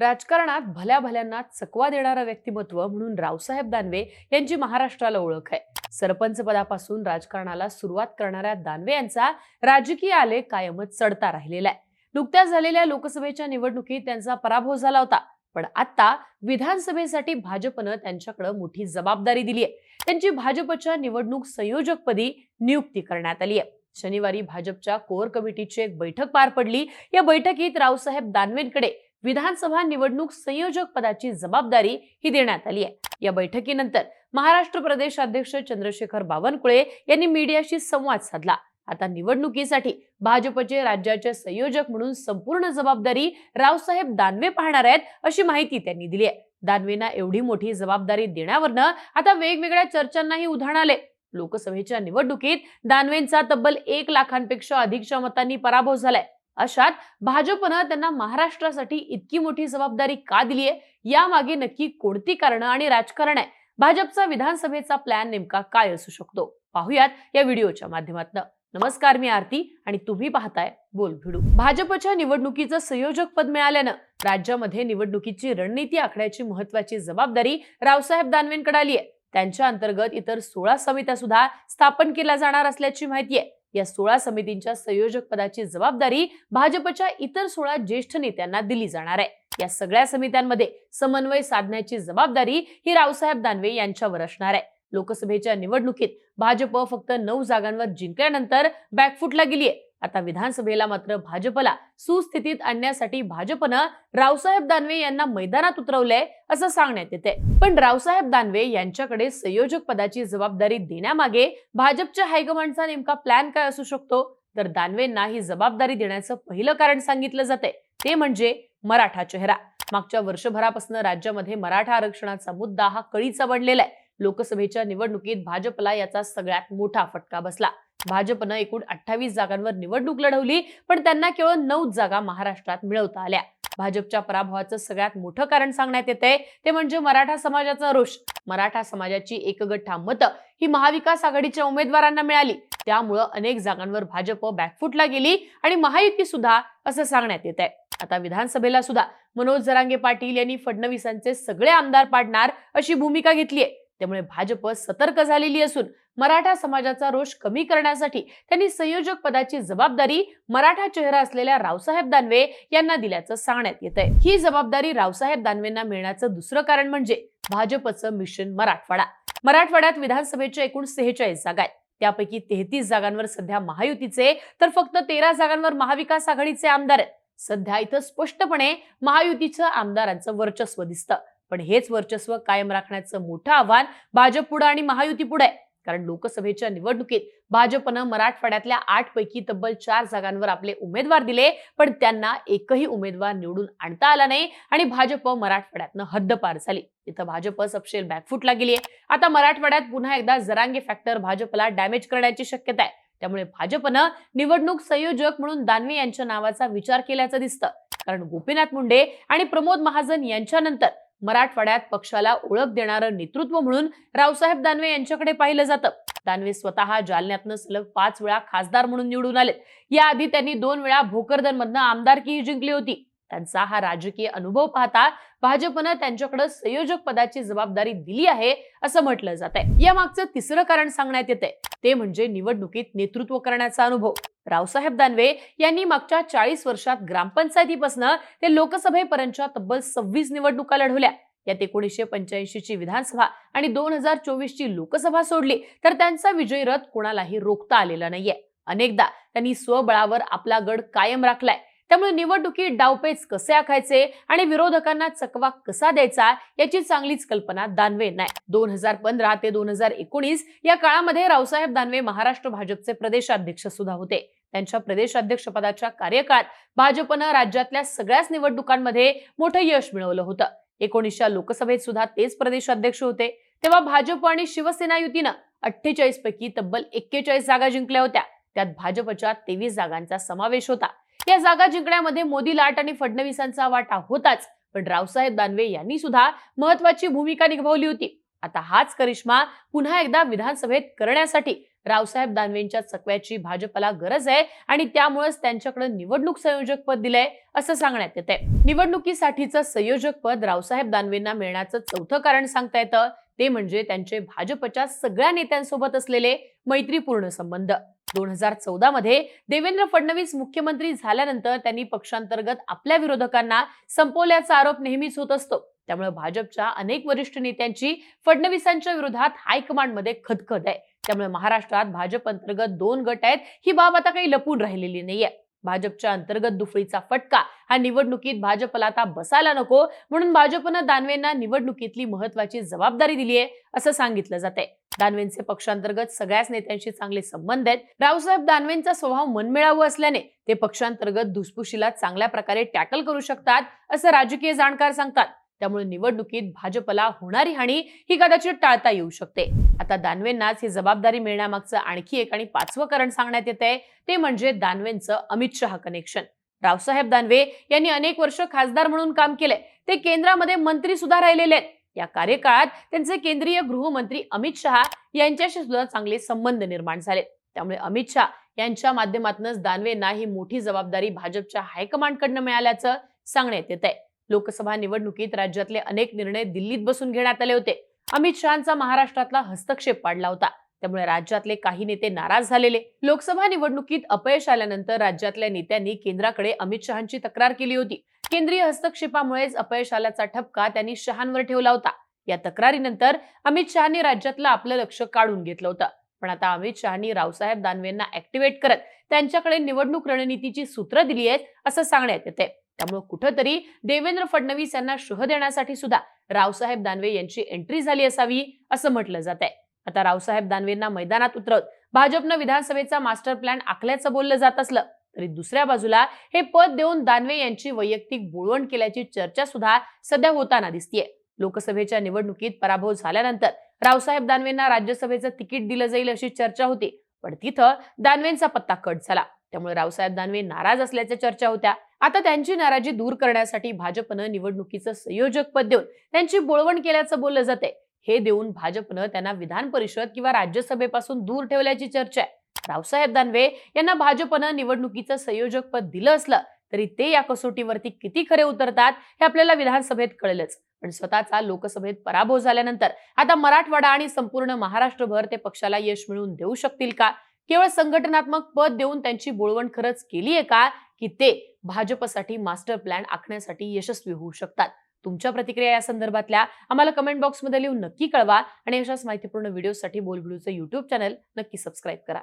राजकारणात भल्या भल्यांना चकवा देणारं व्यक्तिमत्व म्हणून रावसाहेब दानवे यांची महाराष्ट्राला ओळख आहे. सरपंच पदापासून राजकारणाला सुरुवात करणाऱ्या दानवे यांचा राजकीय आले कायमच चढता राहिलेला आहे. नुकत्याच झालेल्या लोकसभेच्या निवडणुकीत त्यांचा पराभव झाला होता. पण आता विधानसभेसाठी भाजपनं त्यांच्याकडे मोठी जबाबदारी दिली आहे. त्यांची भाजपच्या निवडणूक संयोजकपदी नियुक्ती करण्यात आली आहे. शनिवारी भाजपच्या कोर कमिटीची एक बैठक पार पडली. या बैठकीत रावसाहेब दानवेंकडे विधानसभा निवडणूक संयोजक पदाची जबाबदारी ही देण्यात आली आहे. या बैठकीनंतर महाराष्ट्र प्रदेश अध्यक्ष चंद्रशेखर बावनकुळे यांनी मीडियाशी संवाद साधला. आता निवडणुकीसाठी भाजपचे राज्याचे संयोजक म्हणून संपूर्ण जबाबदारी रावसाहेब दानवे पाहणार आहेत अशी माहिती त्यांनी दिली आहे. दानवेंना एवढी मोठी जबाबदारी देण्यावरनं आता वेगवेगळ्या चर्चांनाही उधाण आले लोकसभेच्या निवडणुकीत दानवेंचा तब्बल एक लाखांपेक्षा अधिकच्या मतांनी पराभव झालाय. अशात भाजपनं त्यांना महाराष्ट्रासाठी इतकी मोठी जबाबदारी का दिलीये? यामागे नक्की कोणती कारणं आणि राजकारण आहे? भाजपचा विधानसभेचा प्लॅन नेमका काय असू शकतो? पाहूयात या व्हिडिओच्या माध्यमातून. नमस्कार मी आरती आणि तुम्ही पाहताय बोल भिडू भाजपच्या निवडणुकीचं संयोजक पद मिळाल्यानं राज्यामध्ये निवडणुकीची रणनीती आखण्याची महत्वाची जबाबदारी रावसाहेब दानवेंकडे आली आहे त्यांच्या अंतर्गत इतर सोळा समित्या सुद्धा स्थापन केल्या जाणार असल्याची माहिती आहे या सोळा समितींच्या संयोजक पदाची जबाबदारी भाजपच्या इतर सोळा ज्येष्ठ नेत्यांना दिली जाणार आहे. या सगळ्या समित्यांमध्ये समन्वय साधण्याची जबाबदारी ही रावसाहेब दानवे यांच्यावर असणार आहे. लोकसभेच्या निवडणुकीत भाजप फक्त नऊ जागांवर जिंकल्यानंतर बॅकफुटला गेलीय. आता विधानसभेला मात्र भाजपला सुस्थितीत आणण्यासाठी भाजपनं रावसाहेब दानवे यांना मैदानात उतरवलंय असं सांगण्यात येते पण रावसाहेब दानवे यांच्याकडे संयोजक पदाची जबाबदारी देण्यामागे भाजपच्या हायकमांडचा नेमका प्लॅन काय असू शकतो? तर दानवेंना ही जबाबदारी देण्याचं पहिलं कारण सांगितलं जाते ते म्हणजे मराठा चेहरा. मागच्या वर्षभरापासून राज्यामध्ये मराठा आरक्षणाचा मुद्दा हा कळीचा बनलेला आहे. लोकसभेच्या निवडणुकीत भाजपला याचा सगळ्यात मोठा फटका बसला. भाजपनं एकूण अठ्ठावीस जागांवर निवडणूक लढवली पण त्यांना केवळ नऊ जागा महाराष्ट्रात मिळवता आल्या. भाजपच्या पराभवाचं सगळ्यात मोठं कारण सांगण्यात येते ते म्हणजे मराठा समाजाचा रोष मराठा समाजाची एकगठ्ठा मतं ही महाविकास आघाडीच्या उमेदवारांना मिळाली. त्यामुळं अनेक जागांवर भाजप बॅकफुटला गेली आणि महायुती सुद्धा असं सांगण्यात येत आहे आता विधानसभेला सुद्धा मनोज जरांगे पाटील यांनी फडणवीसांचे सगळे आमदार पाडणार अशी भूमिका घेतली आहे त्यामुळे भाजप सतर्क झालेली असून मराठा समाजाचा रोष कमी करण्यासाठी त्यांनी संयोजक पदाची जबाबदारी मराठा चेहरा असलेल्या रावसाहेब दानवे यांना दिल्याचं सांगण्यात येत आहे. ही जबाबदारी रावसाहेब दानवेंना मिळण्याचं दुसरं कारण म्हणजे भाजपचं मिशन मराठवाडा. मराठवाड्यात विधानसभेच्या एकूण सेहेचाळीस जागा आहेत. त्यापैकी तेहतीस जागांवर सध्या महायुतीचे तर फक्त तेरा जागांवर महाविकास आघाडीचे आमदार आहेत. सध्या इथं स्पष्टपणे महायुतीचं आमदारांचं वर्चस्व दिसतं. पण हेच वर्चस्व कायम राखण्याचं मोठं आव्हान भाजप पुढे आणि महायुती पुढे आहे. कारण लोकसभेच्या निवडणुकीत भाजपनं मराठवाड्यातल्या आठ पैकी तब्बल चार जागांवर आपले उमेदवार दिले पण त्यांना एकही उमेदवार निवडून आणता आला नाही आणि भाजप मराठवाड्यातनं हद्दपार झाली. तिथं भाजप सपशेल बॅकफुटला गेली आता मराठवाड्यात पुन्हा एकदा जरांगे फॅक्टर भाजपला डॅमेज करण्याची शक्यता आहे. त्यामुळे भाजपनं निवडणूक संयोजक म्हणून दानवे यांच्या नावाचा विचार केल्याचं दिसतं. कारण गोपीनाथ मुंडे आणि प्रमोद महाजन यांच्यानंतर मराठवाड्यात पक्षाला ओळख देणारं नेतृत्व म्हणून रावसाहेब दानवे यांच्याकडे पाहिलं जातं. दानवे स्वतः जालन्यातनं सलग पाच वेळा खासदार म्हणून निवडून आले याआधी त्यांनी दोन वेळा भोकरदनमधनं आमदारकीही जिंकली होती. त्यांचा हा राजकीय अनुभव पाहता भाजपनं त्यांच्याकडे संयोजक पदाची जबाबदारी दिली आहे असं म्हटलं जात आहे या मागचं तिसरं कारण सांगण्यात येते ते म्हणजे निवडणुकीत नेतृत्व करण्याचा अनुभव. रावसाहेब दानवे यांनी मागच्या चाळीस वर्षात ग्रामपंचायतीपासून ते लोकसभेपर्यंतच्या तब्बल सव्वीस निवडणुका लढवल्या. यात एकोणीसशे पंच्याऐंशी ची विधानसभा आणि दोन हजार चोवीस ची लोकसभा सोडली. तर त्यांचा विजय रथ कोणालाही रोखता आलेला नाहीये. अनेकदा त्यांनी स्वबळावर आपला गड कायम राखलाय. त्यामुळे निवडणुकीत डावपेच कसे आखायचे आणि विरोधकांना चकवा कसा द्यायचा याची चांगलीच कल्पना दानवे नाही दोन हजार पंधरा ते दोन हजार एकोणीस या काळामध्ये रावसाहेब दानवे महाराष्ट्र भाजपचे प्रदेशाध्यक्ष सुद्धा होते. त्यांच्या प्रदेशाध्यक्षपदाच्या कार्यकाळात भाजपनं राज्यातल्या सगळ्याच निवडणुकांमध्ये मोठं यश मिळवलं होतं. एकोणीसच्या लोकसभेत सुद्धा तेच प्रदेशाध्यक्ष होते. तेव्हा भाजप आणि शिवसेना युतीनं अठ्ठेचाळीस पैकी तब्बल एक्केचाळीस जागा जिंकल्या होत्या. त्यात भाजपच्या तेवीस जागांचा समावेश होता. या जागा जिंकण्यामध्ये मोदी लाट आणि फडणवीसांचा वाटा होताच. पण रावसाहेब दानवे यांनी सुद्धा महत्वाची भूमिका निभावली होती. आता हाच करिश्मा पुन्हा एकदा विधानसभेत करण्यासाठी रावसाहेब दानवेंच्या चकव्याची भाजपला गरज आहे आणि त्यामुळेच त्यांच्याकडे निवडणूक संयोजक पद दिलंय असं सांगण्यात येते निवडणुकीसाठीचं संयोजक पद रावसाहेब दानवेंना मिळण्याचं चौथं कारण सांगता येतं. ते म्हणजे त्यांचे भाजपच्या सगळ्या नेत्यांसोबत असलेले मैत्रीपूर्ण संबंध. दोन हजार चौदा मध्ये देवेंद्र फडणवीस मुख्यमंत्री झाल्यानंतर त्यांनी पक्षांतर्गत आपल्या विरोधकांना संपवल्याचा आरोप नेहमीच होत असतो. त्यामुळे भाजपच्या अनेक वरिष्ठ नेत्यांची फडणवीसांच्या विरोधात हायकमांडमध्ये खदखद आहे. त्यामुळे महाराष्ट्रात भाजप अंतर्गत दोन गट आहेत. ही बाब आता काही लपून राहिलेली नाहीये. भाजपच्या अंतर्गत दुफळीचा फटका हा निवडणुकीत भाजपला आता बसायला नको. म्हणून भाजपनं दानवेंना निवडणुकीतली महत्वाची जबाबदारी दिली आहे असं सांगितलं जाते दानवेंचे पक्षांतर्गत सगळ्याच नेत्यांशी चांगले संबंध आहेत. रावसाहेब दानवेंचा स्वभाव मनमिळावू असल्याने ते पक्षांतर्गत धुसफुशीला चांगल्या प्रकारे टॅकल करू शकतात असं राजकीय जाणकार सांगतात. त्यामुळे निवडणुकीत भाजपला होणारी हानी ही कदाचित टाळता येऊ शकते. आता दानवेंनाच ही जबाबदारी मिळण्यामागचं आणखी एक आणि पाचवं कारण सांगण्यात येते ते म्हणजे दानवेंचं अमित शहा कनेक्शन रावसाहेब दानवे यांनी अनेक वर्ष खासदार म्हणून काम केले ते केंद्रामध्ये मंत्री सुद्धा राहिलेले आहेत. या कार्यकाळात त्यांचे केंद्रीय गृहमंत्री अमित शहा यांच्याशी सुद्धा चांगले संबंध निर्माण झाले. त्यामुळे अमित शहा यांच्या माध्यमातूनच दानवेंना ही मोठी जबाबदारी भाजपच्या हायकमांडकडनं मिळाल्याचं सांगण्यात येत आहे लोकसभा निवडणुकीत राज्यातले अनेक निर्णय दिल्लीत बसून घेण्यात आले होते. अमित शहाचा महाराष्ट्रातला हस्तक्षेप पाडला होता. त्यामुळे राज्यातले काही नेते नाराज झालेले. लोकसभा निवडणुकीत अपयश आल्यानंतर राज्यातल्या नेत्यांनी केंद्राकडे अमित शहाची तक्रार केली होती. केंद्रीय हस्तक्षेपामुळेच अपयश आल्याचा ठपका त्यांनी शहांवर ठेवला होता. या तक्रारीनंतर अमित शहानी राज्यातलं आपलं लक्ष काढून घेतलं होतं. पण आता अमित शहानी रावसाहेब दानवेंना ऍक्टिव्हेट करत त्यांच्याकडे निवडणूक रणनीतीची सूत्र दिली आहेत असं सांगण्यात येते त्यामुळे कुठंतरी देवेंद्र फडणवीस यांना शह देण्यासाठी सुद्धा रावसाहेब दानवे यांची एंट्री झाली असावी असं म्हटलं जात आहे आता रावसाहेब दानवेंना मैदानात उतरवत भाजपनं विधानसभेचा मास्टर प्लॅन आखल्याचं बोललं जात असलं तरी दुसऱ्या बाजूला हे पद देऊन दानवे यांची वैयक्तिक बोळवण केल्याची चर्चा सुद्धा सध्या होताना दिसतीये. लोकसभेच्या निवडणुकीत पराभव झाल्यानंतर रावसाहेब दानवेंना राज्यसभेचं तिकीट दिलं जाईल अशी चर्चा होती पण तिथं दानवेंचा पत्ता कट झाला. त्यामुळे रावसाहेब दानवे नाराज असल्याच्या चर्चा होत्या. आता त्यांची नाराजी दूर करण्यासाठी भाजपनं निवडणुकीचं संयोजक पद देऊन त्यांची बोळवण केल्याचं बोललं जाते हे देऊन भाजपनं त्यांना विधान परिषद किंवा राज्यसभेपासून दूर ठेवल्याची चर्चा आहे. रावसाहेब दानवे यांना भाजपनं निवडणुकीचं संयोजक पद दिलं असलं तरी ते या कसोटीवरती किती खरे उतरतात हे आपल्याला विधानसभेत कळेलच. पण स्वतःचा लोकसभेत पराभव झाल्यानंतर आता मराठवाडा आणि संपूर्ण महाराष्ट्रभर ते पक्षाला यश मिळवून देऊ शकतील का? केवळ संघटनात्मक पद देऊन त्यांची बोळवण खरंच केली आहे का? की ते भाजपसाठी मास्टर प्लॅन आखण्यासाठी यशस्वी होऊ शकतात. तुमच्या प्रतिक्रिया या संदर्भातल्या आम्हाला कमेंट बॉक्समध्ये लिहून नक्की कळवा आणि अशाच माहितीपूर्ण व्हिडिओसाठी बोलबिडूचं युट्यूब चॅनल नक्की सबस्क्राईब करा.